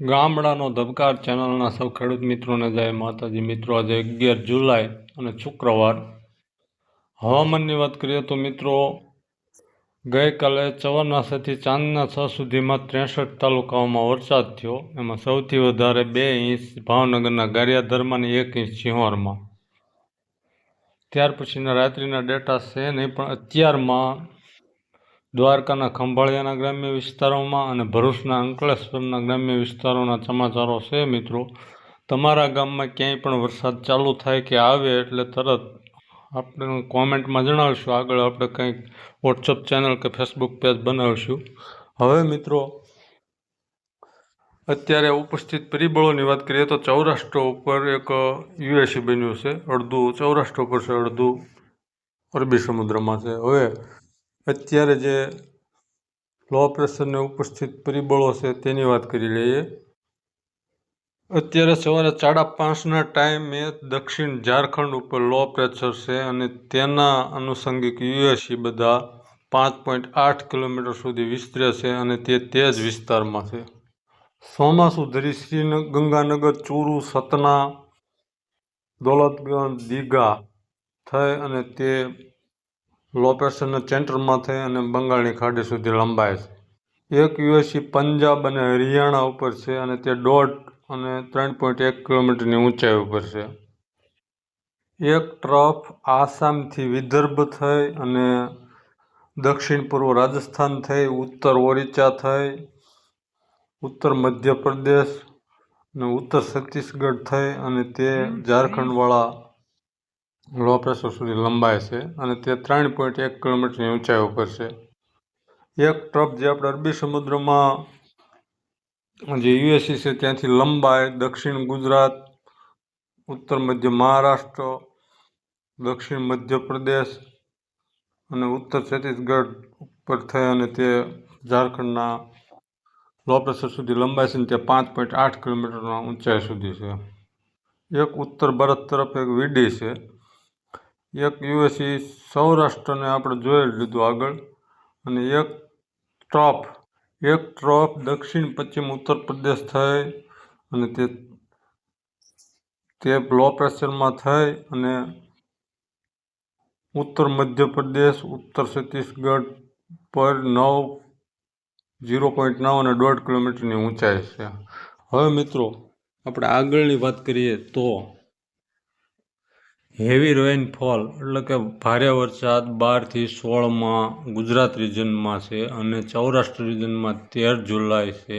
ગામડાનો ધબકાર ચેનલના સૌ ખેડૂત મિત્રોને જય માતાજી. મિત્રો, આજે અગિયાર જુલાઈ અને શુક્રવાર હવામાનની વાત કરીએ તો મિત્રો, ગઈકાલે ચવરનાસાથી ચાંદના છ સુધીમાં ત્રેસઠ તાલુકાઓમાં વરસાદ થયો. એમાં સૌથી વધારે બે ઇંચ ભાવનગરના ગારિયાધરમાં અને એક ઇંચ સિંહોરમાં. ત્યાર પછીના રાત્રિના ડેટા છે નહીં, પણ અત્યારમાં દ્વારકાના ખંભાળિયાના ગ્રામ્ય વિસ્તારોમાં અને ભરૂચના અંકલેશ્વરના ગ્રામ્ય વિસ્તારોના સમાચારો છે, મિત્રો. તમારા ગામમાં ક્યાંય પણ વરસાદ ચાલુ થાય કે આવે એટલે તરત આપણે કોમેન્ટમાં જણાવીશું. આગળ આપણે કંઈક વોટ્સઅપ ચેનલ કે ફેસબુક પેજ બનાવીશું. હવે, મિત્રો, અત્યારે ઉપસ્થિત પરિબળોની વાત કરીએ તો ચૌરાષ્ટ્ર ઉપર એક યુએસી બન્યું છે. અડધું ચૌરાષ્ટ્ર ઉપર છે, અડધું અરબી સમુદ્રમાં છે. હવે અત્યારે જે લો પ્રેશરને ઉપસ્થિત પરિબળો છે તેની વાત કરી લઈએ. અત્યારે સવારે સાડા પાંચના ટાઈમે દક્ષિણ ઝારખંડ ઉપર લો પ્રેશર છે અને તેના આનુષંગિક યુએસી બધા પાંચ પોઈન્ટ આઠ કિલોમીટર સુધી વિસ્તરે છે અને તે તે જ વિસ્તારમાં છે. ચોમાસુ ધરી શ્રીનગર ગંગાનગર, ચૂરુ, સતના, દોલતગંજ, દીઘા થઈ અને તે લો પ્રેશરના સેન્ટરમાં થઈ અને બંગાળની ખાડી સુધી લંબાય છે. એક યુએસી પંજાબ અને હરિયાણા ઉપર છે અને તે દોઢ અને ત્રણ પોઈન્ટ એક કિલોમીટરની ઊંચાઈ ઉપર છે. એક ટ્રફ આસામથી વિદર્ભ થઈ અને દક્ષિણ પૂર્વ રાજસ્થાન થઈ ઉત્તર ઓરિચા થઈ ઉત્તર મધ્યપ્રદેશ અને ઉત્તર છત્તીસગઢ થઈ અને તે ઝારખંડવાળા લો પ્રેશર સુધી લંબાય છે અને તે ત્રણ પોઈન્ટ એક કિલોમીટરની ઊંચાઈ ઉપર છે. એક ટ્રફ જે આપણે અરબી સમુદ્રમાં જે યુએસી છે ત્યાંથી લંબાય, દક્ષિણ ગુજરાત, ઉત્તર મધ્ય મહારાષ્ટ્ર, દક્ષિણ મધ્યપ્રદેશ અને ઉત્તર છત્તીસગઢ ઉપર થઈ અને તે ઝારખંડના લો પ્રેશર સુધી લંબાય છે ને તે પાંચ પોઈન્ટ આઠ કિલોમીટરના ઊંચાઈ સુધી છે. એક ઉત્તર ભારત તરફ એક વીડી છે. એક યુએસી સૌરાષ્ટ્રને આપણે જોઈ લીધું આગળ. અને એક ટ્રોફ એક ટ્રોફ દક્ષિણ, પશ્ચિમ, ઉત્તર પ્રદેશ થઈ અને તે તે લો પ્રેશરમાં થઈ અને ઉત્તર મધ્યપ્રદેશ ઉત્તર છત્તીસગઢ પર નવ, ઝીરો પોઈન્ટ નવ અને દોઢ કિલોમીટરની ઊંચાઈ છે. હવે મિત્રો, આપણે આગળની વાત કરીએ તો હેવી રેઇનફોલ એટલે કે ભારે વરસાદ બારથી સોળમાં ગુજરાત રિજનમાં છે અને સૌરાષ્ટ્ર રિજનમાં તેર જુલાઈ છે.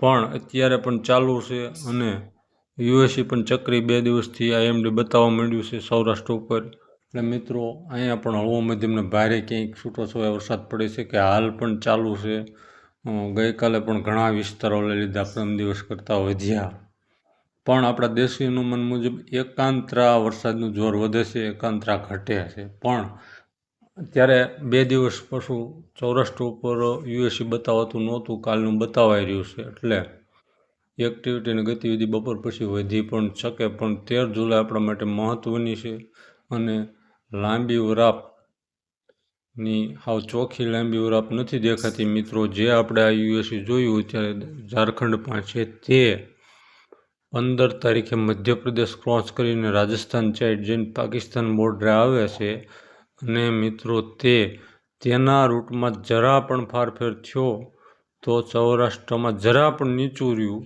પણ અત્યારે પણ ચાલુ છે અને યુએસી પણ ચક્રી બે દિવસથી આઈએમડી બતાવવા માંડ્યું છે સૌરાષ્ટ્ર ઉપર. એટલે મિત્રો, અહીંયા પણ હળવો મધ્યમને ભારે ક્યાંક છૂટોછવાયો વરસાદ પડે છે કે હાલ પણ ચાલુ છે. ગઈકાલે પણ ઘણા વિસ્તારો લઈ લીધા પ્રથમ દિવસ કરતાં વધ્યા. પણ આપણા દેશી અનુમાન મુજબ એકાંતરા વરસાદનું જોર વધે છે, એકાંતરા ઘટે છે. પણ ત્યારે બે દિવસ પછી સૌરાષ્ટ્ર ઉપર યુએસી બતાવાતું નહોતું, કાલનું બતાવાઈ રહ્યું છે. એટલે એક્ટિવિટી અને ગતિવિધિ બપોર પછી વધી પણ શકે, પણ તેર જુલાઈ આપણા માટે મહત્ત્વની છે. અને લાંબી વરાપની હાવ ચોખ્ખી લાંબી વરાપ નથી દેખાતી મિત્રો. જે આપણે આ યુએસી જોયું ત્યારે ઝારખંડ પાસે તે પંદર તારીખે મધ્યપ્રદેશ ક્રોસ કરીને રાજસ્થાન સાઈડ જઈને પાકિસ્તાન બોર્ડરે આવે છે. અને મિત્રો, તે તેના રૂટમાં જરા પણ ફારફેર થયો તો સૌરાષ્ટ્રમાં જરા પણ નીચું રહ્યું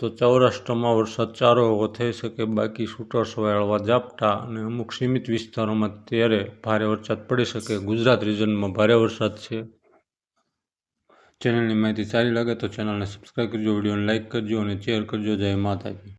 તો સૌરાષ્ટ્રમાં વરસાદ ચારો એવો થઈ શકે, બાકી શૂટર્સ વાળવા ઝાપટા અને અમુક સીમિત વિસ્તારોમાં ત્યારે ભારે વરસાદ પડી શકે. ગુજરાત રિજનમાં ભારે વરસાદ છે. ચેનલની માહિતી સારી લાગે તો ચેનલને સબસ્ક્રાઈબ કરજો વિડીયોને લાઇક કરજો અને શેર કરજો. જય માતાજી.